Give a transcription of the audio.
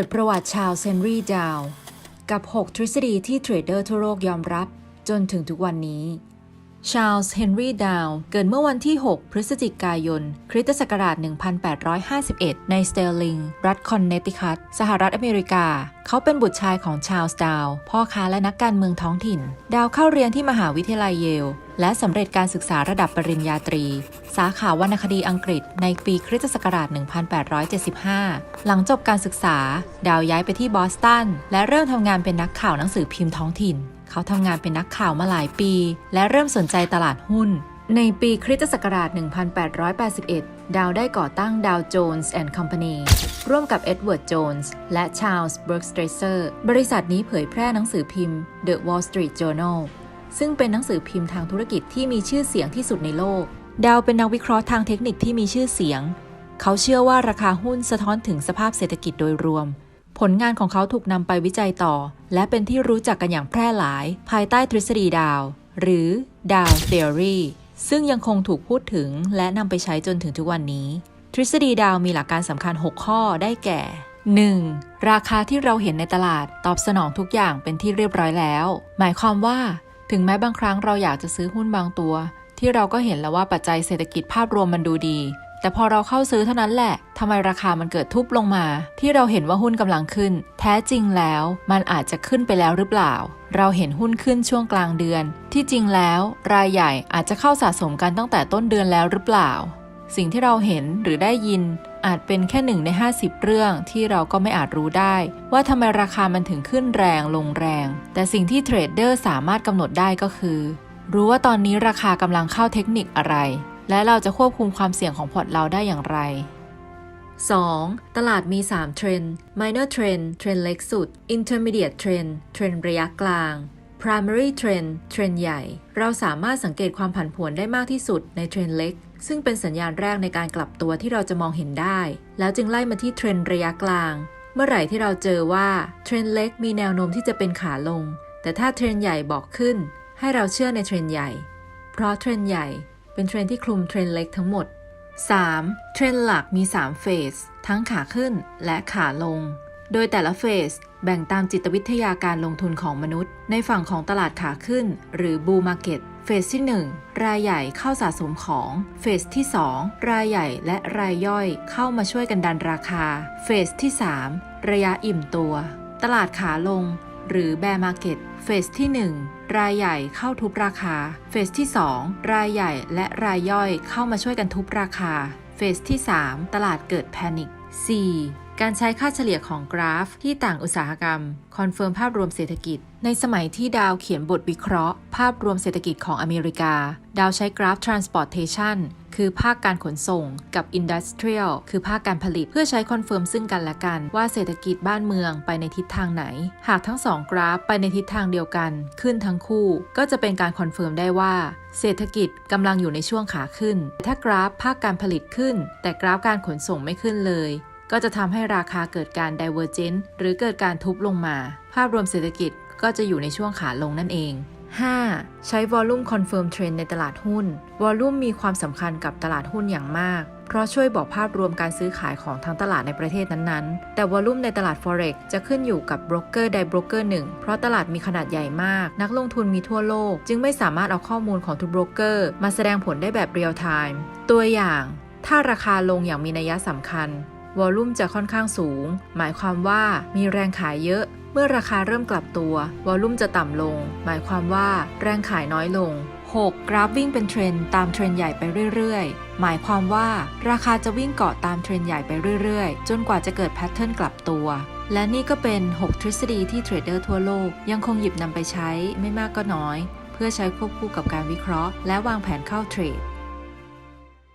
ปิดประวัติชาวเซนรีดาว กับ 6 ทฤษฎีที่เทรดเดอร์ทั่วโลกยอมรับจนถึงทุกวันนี้ ชาลส์เฮนรีดาวเกิดเมื่อวันที่ 6 พฤศจิกายน คริสตศักราช 1851 ในสเตอร์ลิง รัฐคอนเนตทิคัต สหรัฐอเมริกา เขาเป็นบุตรชายของชาลส์ดาว พ่อค้าและนักการเมืองท้องถิ่น ดาวเข้าเรียนที่มหาวิทยาลัยเยล และสำเร็จการศึกษาระดับปริญญาตรี สาขาวรรณคดีอังกฤษในปีคริสตศักราช 1875 หลังจบการศึกษา ดาวย้ายไปที่บอสตัน และเริ่มทำงานเป็นนักข่าวหนังสือพิมพ์ท้องถิ่น เขาทำงานเป็นนักข่าวมาหลายปี และเริ่มสนใจตลาดหุ้น ในปีคริสตศักราช 1881 ดาวได้ก่อตั้งดาวโจนส์แอนด์คอมพานีร่วมกับเอ็ดเวิร์ด โจนส์ และชาร์ลส์ เบิร์กสเตรเซอร์ บริษัทนี้เผยแพร่หนังสือพิมพ์ The Wall Street Journal ซึ่งเป็นหนังสือพิมพ์ทางธุรกิจที่มีชื่อเสียงที่สุดในโลก ดาวเป็นนักวิเคราะห์ทางเทคนิคที่มีชื่อเสียง เขาเชื่อว่าราคาหุ้นสะท้อนถึงสภาพเศรษฐกิจโดยรวม ผลงานของเขาถูกนำไปวิจัยต่อ และเป็นที่รู้จักกันอย่างแพร่หลาย ภายใต้ทฤษฎีดาว หรือดาว Theory ซึ่งยังคงถูกพูดถึงและนำไปใช้จนถึงทุกวันนี้ ทฤษฎีดาวมีหลักการสำคัญ 6 ข้อได้แก่ 1. ราคาที่เราเห็นในตลาดตอบสนองทุกอย่างเป็นที่เรียบร้อยแล้ว หมายความว่า ถึงแม้บางครั้งเราอยากจะซื้อหุ้นบางตัว ที่เราก็เห็นแล้วว่าปัจจัยเศรษฐกิจภาพรวมมันดูดี แต่พอเราเข้าซื้อเท่านั้นแหละทำไมราคามันเกิดทุบลงมา ที่เราเห็นว่าหุ้นกำลังขึ้น แท้จริงแล้ว มันอาจจะขึ้นไปแล้วหรือเปล่า เราเห็นหุ้นขึ้นช่วงกลางเดือน ที่จริงแล้ว รายใหญ่อาจจะเข้าสะสมกันตั้งแต่ต้นเดือนแล้วหรือเปล่า สิ่งที่เราเห็นหรือได้ยินอาจเป็นแค่หนึ่งใน 50 เรื่องที่เราก็ไม่อาจรู้ได้ ว่าทำไมราคามันถึงขึ้นแรงลงแรง แต่สิ่งที่เทรดเดอร์สามารถกำหนดได้ก็คือ รู้ว่าตอนนี้ราคากำลังเข้าเทคนิคอะไร และเราจะควบคุมความเสี่ยงของพอร์ตเราได้อย่างไร 2. ตลาดมี 3 เทรนด์ minor trend เทรนด์เล็กสุด intermediate trend เทรนด์ระยะกลาง primary trend เทรนด์ใหญ่ เราสามารถสังเกตความผันผวนได้มากที่สุดในเทรนด์เล็ก ซึ่งเป็นสัญญาณแรกในการกลับตัวที่เราจะมองเห็นได้ แล้วจึงไล่มาที่เทรนด์ระยะกลาง เมื่อไหร่ที่เราเจอว่าเทรนด์เล็กมีแนวโน้มที่จะเป็นขาลง แต่ถ้าเทรนด์ใหญ่บอกขึ้น ให้เราเชื่อในเทรนด์ใหญ่ เพราะเทรนด์ใหญ่เป็นเทรนด์ที่คลุมเทรนด์เล็กทั้งหมด 3. เทรนด์หลักมี 3 เฟส ทั้งขาขึ้นและขาลง โดยแต่ละเฟสแบ่งตามจิตวิทยาการลงทุนของมนุษย์ ในฝั่งของตลาดขาขึ้น หรือ bull market เฟสที่ 1 รายใหญ่เข้าสะสมของ เฟสที่ 2 รายใหญ่และรายย่อยเข้ามาช่วยกันดันราคา เฟสที่ 3 ระยะอิ่มตัว ตลาดขาลง หรือ bear market เฟสที่ 1 รายใหญ่เข้าทุบราคา เฟสที่ 2 รายใหญ่และรายย่อยเข้ามาช่วยกันทุบราคา เฟสที่ 3 ตลาดเกิดแพนิค 4. การใช้ค่าเฉลี่ยของกราฟที่ต่างอุตสาหกรรม คอนเฟิร์มภาพรวมเศรษฐกิจ ในสมัยที่ดาวเขียนบทวิเคราะห์ ภาพรวมเศรษฐกิจของอเมริกา ดาวใช้กราฟ transportation คือภาคการขนส่งกับ industrial คือภาคการผลิตเพื่อใช้คอนเฟิร์มซึ่งกันและกัน ว่าเศรษฐกิจบ้านเมืองไปในทิศทางไหน หากทั้งสองกราฟไปในทิศทางเดียวกัน ขึ้นทั้งคู่ ก็จะเป็นการคอนเฟิร์มได้ว่า เศรษฐกิจกำลังอยู่ในช่วงขาขึ้น ถ้ากราฟภาคการผลิตขึ้น แต่กราฟการขนส่งไม่ขึ้นเลย ก็จะทำให้ราคาเกิดการ divergent หรือเกิดการทุบลงมา ภาพรวมเศรษฐกิจก็จะอยู่ในช่วงขาลงนั่นเอง 5. ใช้ Volume Confirm Trend ในตลาดหุ้น Volume มีความสำคัญกับตลาดหุ้นอย่างมาก เพราะช่วยบอกภาพรวมการซื้อขายของทั้งตลาดในประเทศนั้นๆ แต่ Volume ในตลาด Forex จะขึ้นอยู่กับโบรกเกอร์ใดโบรกเกอร์หนึ่ง เพราะตลาดมีขนาดใหญ่มาก นักลงทุนมีทั่วโลก จึงไม่สามารถเอาข้อมูลของทุกโบรกเกอร์มาแสดงผลได้แบบเรียลไทม์ ตัวอย่าง ถ้าราคาลงอย่างมีนัยสำคัญ วอลลุ่มจะค่อนข้างสูง หมายความว่ามีแรงขายเยอะ เมื่อราคาเริ่มกลับตัว วอลลุ่มจะต่ำลง หมายความว่าแรงขายน้อยลง 6. กราฟวิ่งเป็นเทรนตามเทรนใหญ่ไปเรื่อยๆ หมายความว่าราคาจะวิ่งเกาะตามเทรนใหญ่ไปเรื่อยๆ จนกว่าจะเกิดแพทเทิร์นกลับตัว และนี่ก็เป็น 6 ทฤษฎีที่เทรดเดอร์ทั่วโลก ยังคงหยิบนำไปใช้ไม่มากก็น้อย เพื่อใช้ควบคู่กับการวิเคราะห์ และวางแผนเข้าเทรด